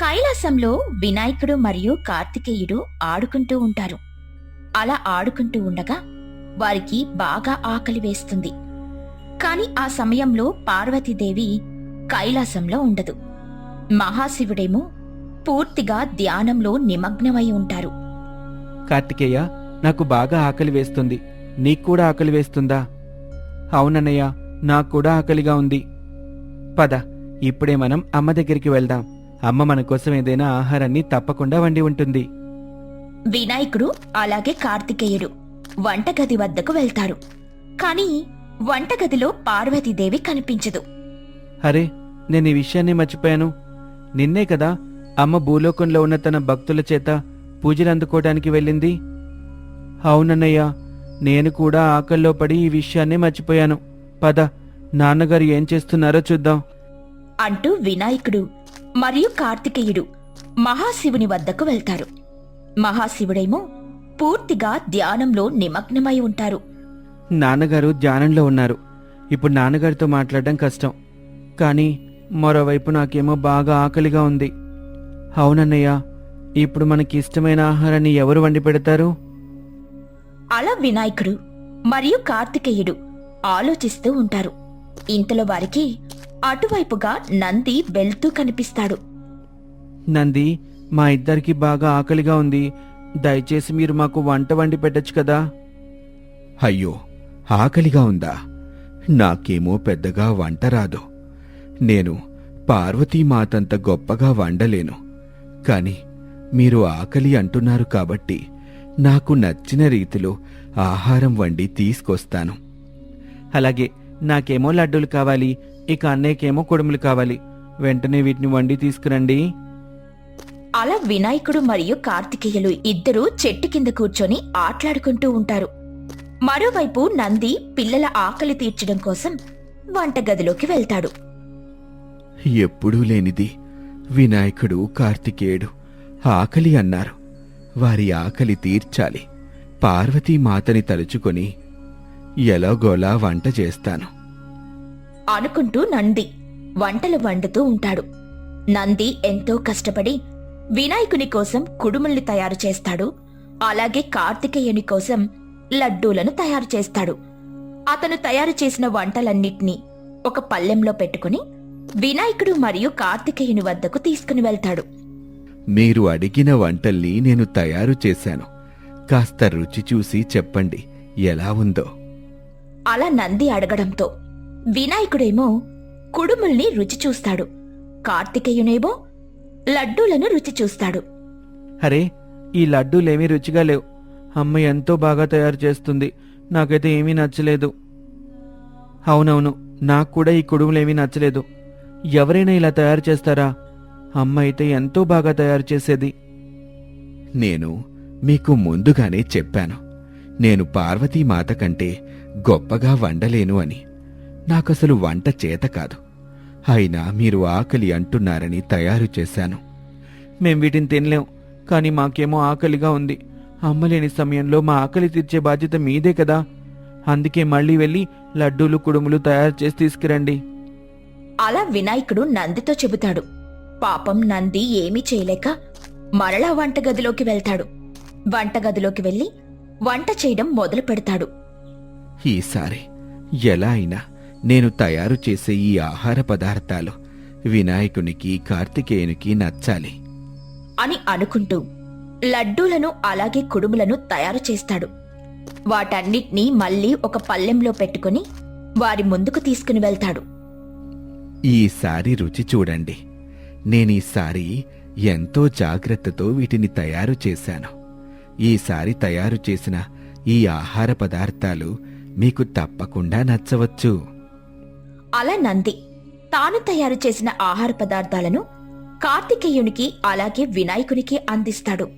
కైలాసంలో వినాయకుడు మరియు కార్తికేయుడు ఆడుకుంటూ ఉంటారు. అలా ఆడుకుంటూ ఉండగా వారికి బాగా ఆకలి వేస్తుంది. కాని ఆ సమయంలో పార్వతీదేవి కైలాసంలో ఉండదు. మహాశివుడేమో పూర్తిగా ధ్యానంలో నిమగ్నమై ఉంటారు. కార్తికేయ నాకు బాగా ఆకలి వేస్తుంది. నీకు కూడా ఆకలి వేస్తుందా? అవునన్నయ్య నాకు కూడా ఆకలిగా ఉంది. పద ఇప్పుడే మనం అమ్మ దగ్గరికి వెళ్దాం. అమ్మ మన కోసం ఏదైనా ఆహారాన్ని తప్పకుండా వండి ఉంటుంది. వినాయకుడు అలాగే కార్తికేయుడు వంటగది వద్దకు వెళ్తారు. కాని వంటగదిలో పార్వతీదేవి కనిపించదు. అరే నేను ఈ విషయాన్ని మర్చిపోయాను. నిన్నే కదా అమ్మ భూలోకంలో ఉన్న తన భక్తుల చేత పూజలు అందుకోవడానికి వెళ్ళింది. అవునన్నయ్య నేను కూడా ఆకల్లో పడి ఈ విషయాన్ని మర్చిపోయాను. పద నాన్నగారు ఏం చేస్తున్నారో చూద్దాం. అంటూ వినాయకుడు మరియు కార్తికేయుడు మహాశివుని వద్దకు వెళ్తారు. మహాశివుడేమో పూర్తిగా ధ్యానంలో నిమగ్నమై ఉంటారు. నాన్నగారు ధ్యానంలో ఉన్నారు. ఇప్పుడు నాన్నగారితో మాట్లాడడం కష్టం. కానీ మరోవైపు నాకేమో బాగా ఆకలిగా ఉంది. అవునన్నయ్య ఇప్పుడు మనకి ఇష్టమైన ఆహారాన్ని ఎవరు వండి పెడతారు? అలా వినాయకుడు మరియు కార్తికేయుడు ఆలోచిస్తూ ఉంటారు. ఇంతలో వారికి అటువైపుగా నంది వెళ్తూ కనిపిస్తాడు. నంది మా ఇద్దరికి బాగా ఆకలిగా ఉంది. దయచేసి మీరు మాకు వంట వండి పెట్టచ్చు కదా? అయ్యో ఆకలిగా ఉందా? నాకేమో పెద్దగా వంట రాదు. నేను పార్వతీమాతంత గొప్పగా వండలేను. కాని మీరు ఆకలి అంటున్నారు కాబట్టి నాకు నచ్చిన రీతిలో ఆహారం వండి తీసుకొస్తాను. అలాగే నాకేమో లడ్డూలు కావాలి ఇక అన్నయ్యకేమో కుడుములు కావాలి. వెంటనే వీటిని వండి తీసుకురండి. అలా వినాయకుడు మరియు కార్తికేయులు ఇద్దరూ చెట్టు కింద కూర్చొని ఆట్లాడుకుంటూ ఉంటారు. మరోవైపు నంది పిల్లల ఆకలి తీర్చడం కోసం వంటగదిలోకి వెళ్తాడు. ఎప్పుడూ లేనిది వినాయకుడు కార్తికేయుడు ఆకలి అన్నారు. వారి ఆకలి తీర్చాలి. పార్వతీమాతని తలుచుకొని ఎలాగోలా వంట చేస్తాను. అనుకుంటూ నంది వంటలు వండుతూ ఉంటాడు. నంది ఎంతో కష్టపడి వినాయకుని కోసం కుడుముల్ని తయారు చేస్తాడు. అలాగే కార్తికేయుని కోసం లడ్డూలను తయారు చేస్తాడు. అతను తయారు చేసిన వంటలన్నిటినీ ఒక పల్లెంలో పెట్టుకుని వినాయకుడు మరియు కార్తికేయుని వద్దకు తీసుకుని వెళ్తాడు. మీరు అడిగిన వంటల్ని నేను తయారు చేశాను. కాస్త రుచి చూసి చెప్పండి ఎలా ఉందో. అలా నంది అడగడంతో వినాయకుడేమో కుడుముల్ని రుచి చూస్తాడు. కార్తికేయునేమో లడ్డూలను రుచి చూస్తాడు. అరే ఈ లడ్డూలేమీ రుచిగా లేవు. అమ్మ ఎంతో బాగా తయారు చేస్తుంది. నాకైతే ఏమీ నచ్చలేదు. అవునవును నాకు కూడా ఈ కుడుములేమీ నచ్చలేదు. ఎవరైనా ఇలా తయారు చేస్తారా? అమ్మ అయితే ఎంతో బాగా తయారు చేసేది. నేను మీకు ముందుగానే చెప్పాను. నేను పార్వతీమాత కంటే గొప్పగా వండలేను అని. నాకసలు వంట చేత కాదు. అయినా మీరు ఆకలి అంటున్నారని తయారు చేశాను. మేం వీటిని తినలేం కానీ మాకేమో ఆకలిగా ఉంది. అమ్మలేని సమయంలో మా ఆకలి తీర్చే బాధ్యత మీదే కదా. అందుకే మళ్ళీ వెళ్ళి లడ్డూలు కుడుములు తయారు చేసి తీసుకురండి. అలా వినాయకుడు నందితో చెబుతాడు. పాపం నంది ఏమీ చేయలేక మరలా వంటగదిలోకి వెళ్తాడు. వంటగదిలోకి వెళ్ళి వంట చేయడం మొదలు పెడతాడు ఈసారి ఎలా అయినా నేను తయారు చేసే ఈ ఆహార పదార్థాలు వినాయకునికి కార్తికేయునికి నచ్చాలి. అని అనుకుంటూ లడ్డూలను అలాగే కుడుములను తయారు చేస్తాడు. వాటన్నిటినీ మళ్ళీ ఒక పల్లెంలో పెట్టుకుని వారి ముందుకు తీసుకుని వెళ్తాడు. ఈసారి రుచి చూడండి. నేనీసారి ఎంతో జాగ్రత్తతో వీటిని తయారు చేశాను. ఈసారి తయారు చేసిన ఈ ఆహార పదార్థాలు మీకు తప్పకుండా నచ్చవచ్చు. అలా నంది తాను తయారు చేసిన ఆహార పదార్థాలను కార్తికేయునికి అలాగే వినాయకునికి అందిస్తాడు.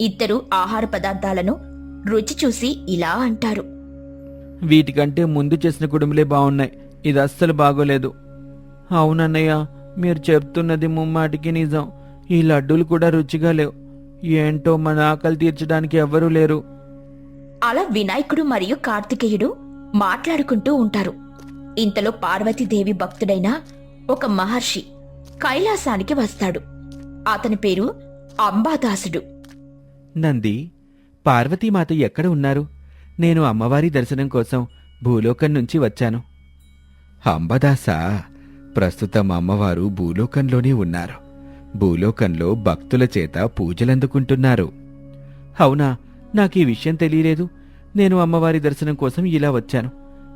ఇద్దరు ఆహార పదార్థాలను రుచి చూసి ఇలా అంటారు. వీటికంటే ముందు చేసిన కుడుములే బాగున్నాయి. ఇది అస్సలు బాగోలేదు. అవునన్నయ్య మీరు చెప్తున్నది ముమ్మాటికి నిజం. ఈ లడ్డూలు కూడా రుచిగా లేవు. ఏంటో మన ఆకలి తీర్చడానికి ఎవ్వరూ లేరు. అలా వినాయకుడు మరియు కార్తికేయుడు మాట్లాడుకుంటూ ఉంటారు. ఇంతలో పార్వతీదేవి భక్తుడైన ఒక మహర్షి కైలాసానికి వస్తాడు. అతని పేరు అంబాదాసుడు. నంది పార్వతీమాత ఎక్కడ ఉన్నారు? నేను అమ్మవారి దర్శనం కోసం భూలోకం నుంచి వచ్చాను. అంబదాసా ప్రస్తుతం అమ్మవారు భూలోకంలోనే ఉన్నారు. భూలోకంలో భక్తుల చేత పూజలందుకుంటున్నారు. అవునా? నాకు ఈ విషయం తెలియలేదు. నేను అమ్మవారి దర్శనం కోసం ఇలా వచ్చాను.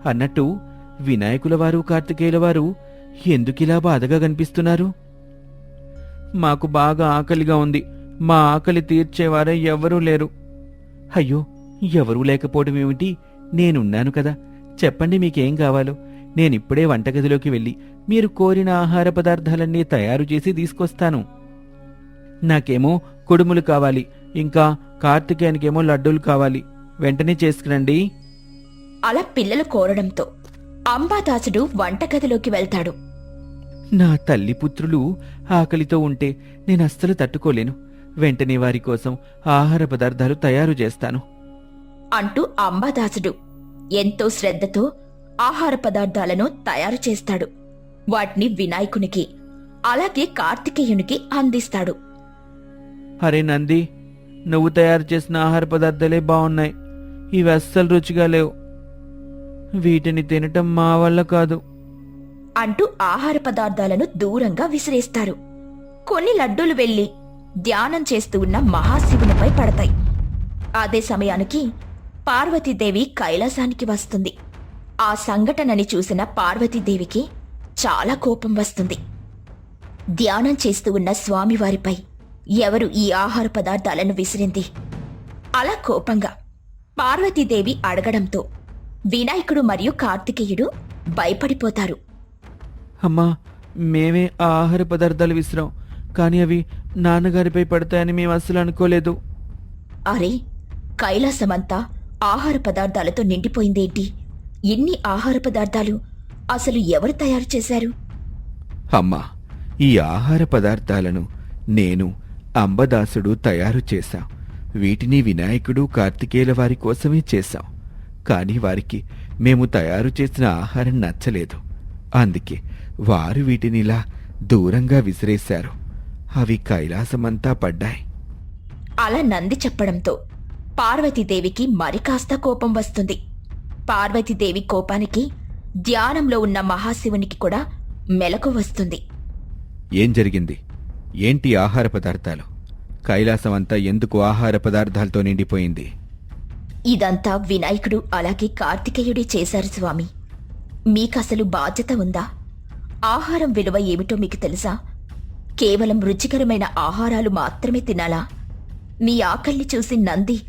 అన్నట్టు వినాయకులవారు కార్తికేయులవారు ఎందుకిలా బాధగా కనిపిస్తున్నారు? మాకు బాగా ఆకలిగా ఉంది. మా ఆకలి తీర్చేవారే ఎవరూ లేరు. అయ్యో ఎవరూ లేకపోవడం ఏమిటి? నేనున్నాను కదా. చెప్పండి మీకేం కావాలో? నేనిప్పుడే వంటగదిలోకి వెళ్ళి మీరు కోరిన ఆహార పదార్థాలన్నీ తయారు చేసి తీసుకొస్తాను. నాకేమో కుడుములు కావాలి. ఇంకా కార్తికేయనికేమో లడ్డూలు కావాలి. వెంటనే చేసుకురండి. అలా పిల్లలు కోరడంతో అంబాదాసుడు వంటగదిలోకి వెళ్తాడు. నా తల్లి పుత్రులు ఆకలితో ఉంటే నేను అస్సలు తట్టుకోలేను. వెంటనే వారి కోసం ఆహార పదార్థాలు తయారు చేస్తాను. అంటూ అంబాదాసుడు ఎంతో శ్రద్ధతో ఆహార పదార్థాలను తయారు చేస్తాడు. వాటిని వినాయకునికి అలాగే కార్తికేయునికి అందిస్తాడు. అరే నంది నువ్వు తయారు చేసిన ఆహార పదార్థాలే బాగున్నాయి ఇవి అస్సలు రుచిగా లేవు. వీటిని తినటం మా వల్ల కాదు. అంటూ ఆహార పదార్థాలను దూరంగా విసిరేస్తారు. కొన్ని లడ్డూలు వెళ్ళి ధ్యానం చేస్తూ ఉన్న మహాశివునిపై పడతాయి. అదే సమయానికి పార్వతీదేవి కైలాసానికి వస్తుంది. ఆ సంఘటనని చూసిన పార్వతీదేవికి చాలా కోపం వస్తుంది. ధ్యానం చేస్తూ ఉన్న స్వామివారిపై ఎవరు ఈ ఆహార పదార్థాలను విసిరింది? అలా కోపంగా పార్వతీదేవి అడగడంతో వినాయకుడు మరియు కార్తికేయుడు భయపడిపోతారు. అమ్మా మేమే ఆ ఆహార పదార్థాలు విసిరాం కానీ అవి నాన్నగారిపై పడతాయని మేము అస్సలు అనుకోలేదు. అరే కైలాసమంతా ఆహార పదార్థాలతో నిండిపోయిందేంటి? ఎన్ని ఆహార పదార్థాలు అసలు ఎవరు తయారు చేశారు? అమ్మా ఈ ఆహార పదార్థాలను నేను అంబదాసుడు తయారు చేశాం. వీటిని వినాయకుడు కార్తికేయుల వారి కోసమే చేశాం. కాని వారికి మేము తయారు చేసిన ఆహారం నచ్చలేదు. అందుకే వారు వీటినిలా దూరంగా విసిరేశారు. అవి కైలాసమంతా పడ్డాయి. అలా నంది చెప్పడంతో పార్వతీదేవికి మరి కాస్త కోపం వస్తుంది. పార్వతీదేవి కోపానికి ధ్యానంలో ఉన్న మహాశివునికి కూడా మెలకు వస్తుంది. ఏం జరిగింది? ఏంటి ఆహార పదార్థాలు? కైలాసమంతా ఎందుకు ఆహార పదార్థాలతో నిండిపోయింది? ఇదంతా వినాయకుడు అలాగే కార్తికేయుడే చేశారు స్వామి. మీకసలు బాధ్యత ఉందా? ఆహారం విలువ ఏమిటో మీకు తెలుసా? కేవలం రుచికరమైన ఆహారాలు మాత్రమే తినాలా? మీ ఆకలిని చూసి నంది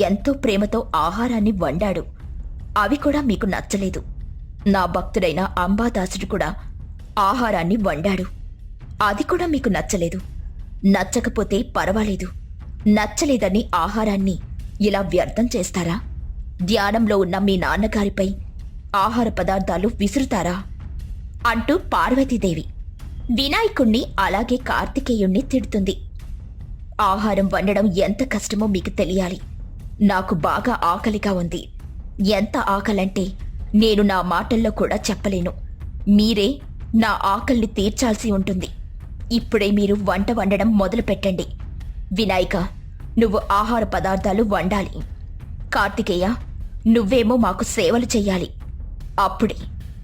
ఎంతో ప్రేమతో ఆహారాన్ని వండాడు. అవి కూడా మీకు నచ్చలేదు. నా భక్తుడైన అంబాదాసుడు కూడా ఆహారాన్ని వండాడు. అది కూడా మీకు నచ్చలేదు. నచ్చకపోతే పర్వాలేదు. నచ్చలేదని ఆహారాన్ని ఇలా వ్యర్థం చేస్తారా? ధ్యానంలో ఉన్న మీ నాన్నగారిపై ఆహార పదార్థాలు విసురుతారా? అంటూ పార్వతీదేవి వినాయకుణ్ణి అలాగే కార్తికేయుణ్ణి తిడుతుంది. ఆహారం వండడం ఎంత కష్టమో మీకు తెలియాలి. నాకు బాగా ఆకలిగా ఉంది. ఎంత ఆకలంటే నేను నా మాటల్లో కూడా చెప్పలేను. మీరే నా ఆకలిని తీర్చాల్సి ఉంటుంది. ఇప్పుడే మీరు వంట వండడం మొదలు పెట్టండి వినాయక నువ్వు ఆహార పదార్థాలు వండాలి. కార్తికేయ నువ్వేమో మాకు సేవలు చెయ్యాలి. అప్పుడే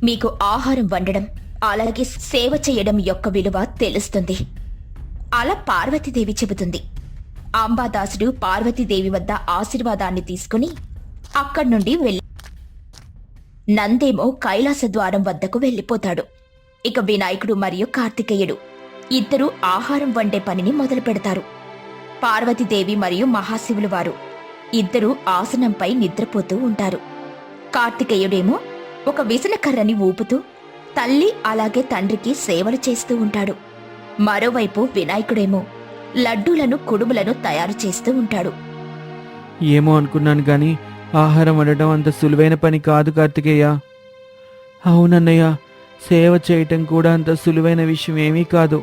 మీకు ఆహారం వండడం అలాగే సేవ చేయడం యొక్క విలువ తెలుస్తుంది. అలా పార్వతీదేవి చెబుతుంది. అంబాదాసుడు పార్వతీదేవి వద్ద ఆశీర్వాదాన్ని తీసుకుని అక్కడి నుండి వెళ్ళి నందేమో కైలాస ద్వారం వద్దకు వెళ్ళిపోతాడు. ఇక వినాయకుడు మరియు కార్తికేయుడు ఇద్దరూ ఆహారం వండే పనిని మొదలు పెడతారు. పార్వతీదేవి మరియు మహాశివులు వారు ఇద్దరూ ఆసనంపై నిద్రపోతూ ఉంటారు. కార్తికేయుడేమో ఒక విసనకర్రని ఊపుతూ తల్లి అలాగే తండ్రికి సేవలు చేస్తూ ఉంటాడు. మరోవైపు వినాయకుడేమో లడ్డూలను కుడుములను తయారు చేస్తూ ఉంటాడు. ఏమో అనుకున్నాను గాని ఆహారం వండటం అంత సులువైన పని కాదు కార్తికేయ. అవునన్నయ్య సేవ చేయటం కూడా అంత సులువైన విషయం ఏమీ కాదు.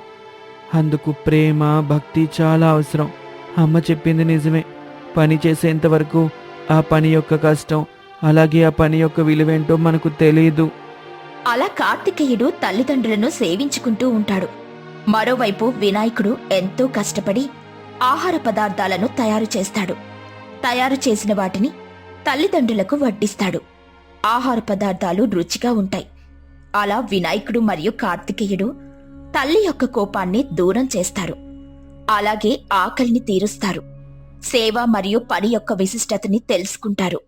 అందుకు ప్రేమ భక్తి చాలా అవసరం. అమ్మ చెప్పింది నిజమే. పని చేసేంత వరకు ఆ పని యొక్క కష్టం అలాగే ఆ పని యొక్క విలువేంటో మనకు తెలియదు అలా కార్తికేయుడు తల్లిదండ్రులను సేవించుకుంటూ ఉంటాడు. మరోవైపు వినాయకుడు ఎంతో కష్టపడి ఆహార పదార్థాలను తయారు చేస్తాడు. తయారు చేసిన వాటిని తల్లిదండ్రులకు వడ్డిస్తాడు. ఆహార పదార్థాలు రుచిగా ఉంటాయి. అలా వినాయకుడు మరియు కార్తికేయుడు తల్లి యొక్క కోపాన్ని దూరం చేస్తారు. అలాగే ఆకలిని తీరుస్తారు. సేవ మరియు పని యొక్క విశిష్టతని తెలుసుకుంటారు.